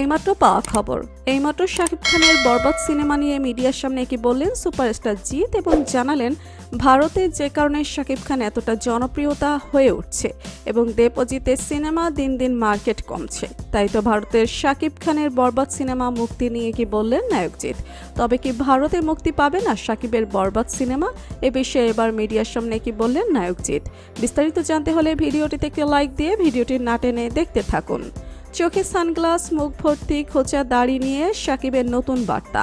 এইমাত্র পাওয়া খবর। এইমাত্র শাকিব খানের বরবাদ সিনেমা নিয়ে মিডিয়ার সামনে কি বললেন সুপারস্টার জিৎ এবং জানালেন, ভারতে যে কারণে শাকিব খান এতটা জনপ্রিয়তা হয়ে উঠছে এবং দেবজিতের সিনেমা দিন দিন মার্কেট কমছে। তাই তো ভারতের শাকিব খানের বরবাদ সিনেমা মুক্তি নিয়ে কি বললেন নায়কজিৎ তবে কি ভারতে মুক্তি পাবে না শাকিবের বরবাদ সিনেমা? এ বিষয়ে এবার মিডিয়ার সামনে কি বললেন নায়কজিৎ বিস্তারিত জানতে হলে ভিডিওটিতে একটি লাইক দিয়ে ভিডিওটি না টেনে দেখতে থাকুন। চোখে সানগ্লাস, মুখ ভর্তি, খোঁচা, দাড়ি নিয়ে সাকিবের নতুন বার্তা।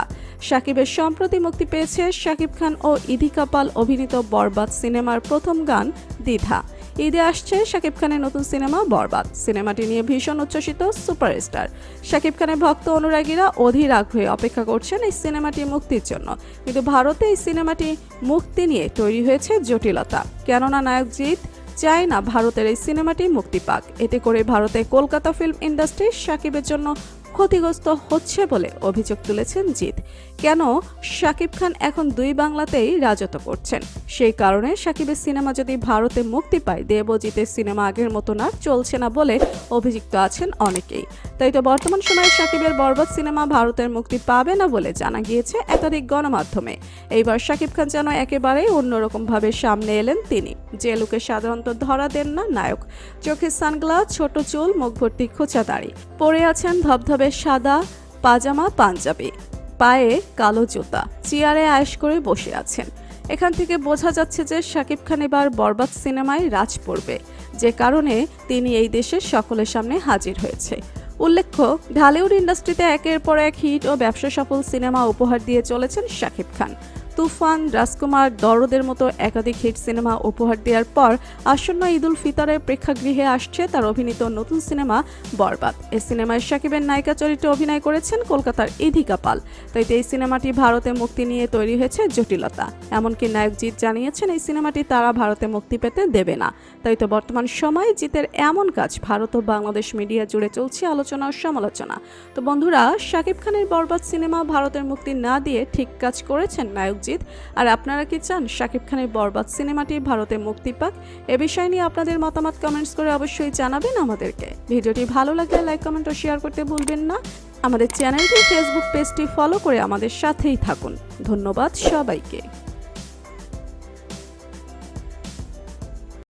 সাকিবের সম্প্রতি মুক্তি পেয়েছে সাকিব খান ও ইদি কাপাল অভিনীত বরবাদ সিনেমার প্রথম গান, দ্বিধা। ঈদে আসছে শাকিব খানের নতুন সিনেমা বরবাদ। সিনেমাটি নিয়ে ভীষণ উচ্ছ্বসিত সুপারস্টার। শাকিব খানের ভক্ত অনুরাগীরা অধীর আগ্রহে অপেক্ষা করছেন এই সিনেমাটি মুক্তির জন্য। কিন্তু ভারতে এই সিনেমাটি মুক্তি নিয়ে তৈরি হয়েছে জটিলতা। কেননা নায়ক জিৎ চায় না ভারতের এই সিনেমাটি মুক্তি পাক। এতে করে ভারতে কলকাতা ফিল্ম ইন্ডাস্ট্রি সাকিবের জন্য ক্ষতিগ্রস্ত হচ্ছে বলে অভিযোগ তুলেছেন জিৎ। কেন? শাকিব খান এখন দুই বাংলাতেই রাজত্ব করছেন। সেই কারণে শাকিবের সিনেমা যদি ভারতে মুক্তি পায়, দেবজিতের সিনেমা আগের মতো না চলছে না বলে অভিযুক্ত আছেন অনেকেই। তাই তো বর্তমান সময়ে শাকিবের বরবাদ সিনেমা ভারতের মুক্তি পাবে না বলে জানা গিয়েছে একাধিক গণমাধ্যমে। এইবার শাকিব খান যেন একেবারেই অন্যরকমভাবে সামনে এলেন তিনি। যে লোকে সাধারণত ধরা দেন না নায়ক। চোখে সানগ্লাস, ছোট চুল, মুখ ভর্তি খোঁচা দাড়ি। পরে আছেন ধবধবে সাদা, পাজামা, পাঞ্জাবি। পায়ে কালো জুতা। চেয়ারে আয়েশ করে বসে আছেন। এখান থেকে বোঝা যাচ্ছে যে শাকিব খান এবার বরবাদ সিনেমায় রাজ পড়বে। যে কারণে তিনি এই দেশের সকলের সামনে হাজির হয়েছে। উল্লেখ্য, ঢালিউড ইন্ডাস্ট্রিতে একের পর এক হিট ও ব্যবসা সফল সিনেমা উপহার দিয়ে চলেছেন শাকিব খান। তুফান, রাজকুমার, দরদের মতো একাধিক হিট সিনেমা উপহার দেওয়ার পর আসন্ন ঈদুল ফিতরের প্রেক্ষাগৃহে আসছে তার অভিনীত নতুন সিনেমা বরবাদ। এই সিনেমায় সাকিবের নায়িকা চরিত্রে অভিনয় করেছেন কলকাতার ইধিকা পাল তাই এই সিনেমাটি ভারতে মুক্তি নিয়ে তৈরি হয়েছে জটিলতা। এমনকি নায়ক জিৎ জানিয়েছেন, এই সিনেমাটি তারা ভারতে মুক্তি পেতে দেবে না। তাই তো বর্তমান সময়ে জিতের এমন কাজ ভারত ও বাংলাদেশ মিডিয়া জুড়ে চলছে আলোচনা ও সমালোচনা। তো বন্ধুরা, শাকিব খানের বরবাদ সিনেমা ভারতের মুক্তি না দিয়ে ঠিক কাজ করেছেন নায়ক জিৎ আর আপনারা কি চান শাকিব খানের বরবাদ সিনেমাটি ভারতে মুক্তি পাক? এ বিষয় নিয়ে আপনাদের মতামত কমেন্টস করে অবশ্যই জানাবেন আমাদেরকে। ভিডিওটি ভালো লাগলে লাইক কমেন্ট ও শেয়ার করতে ভুলবেন না। আমাদের চ্যানেলটি ফেসবুক পেজটি ফলো করে আমাদের সাথেই থাকুন। ধন্যবাদ সবাইকে।